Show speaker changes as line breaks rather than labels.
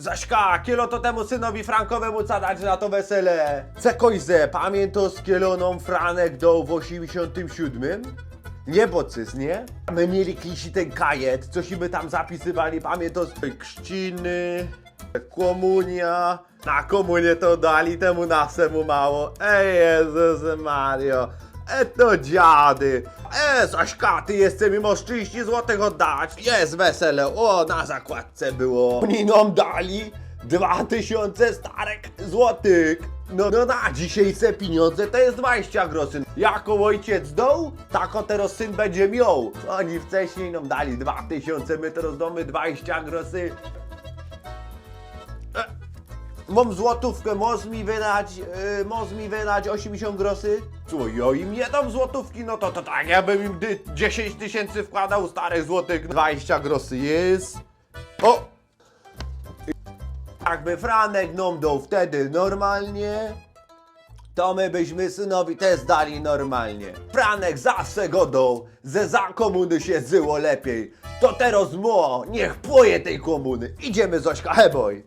Zaśka, kielo to temu synowi Frankowemu co dać na to wesele. Cekojze, pamiętasz kieloną Franek do w 87? Nie bocyz, nie? My mieli kiedyś ten kajet, cośmy tam zapisywali, pamiętasz? Krzciny, komunia. Na komunię to dali temu nasemu mało. Ej Jezus Mario. E to dziady. E, Zaśka, ty jeszcze mi możesz 30 złotych oddać. Jest wesele. O, na zakładce było. Oni nam dali 2000 starek złotych. No, no na dzisiejsze pieniądze to jest 20 groszy. Jako ojciec dał, tako teraz syn będzie miał. Oni wcześniej nam dali 2000, my teraz damy 20 groszy. Mam złotówkę, możesz mi wydać, yy, możesz mi wydać 80 groszy? Co, ja im nie dam złotówki, no to, to tak, ja bym im dy- 10 tysięcy wkładał starych złotych, 20 groszy jest. O! Jakby Franek nam dał wtedy normalnie, to my byśmy synowi też dali normalnie. Franek zawsze go dał, ze za komuny się zyło lepiej. To teraz mo, niech płoje tej komuny. Idziemy Zośka, heboj.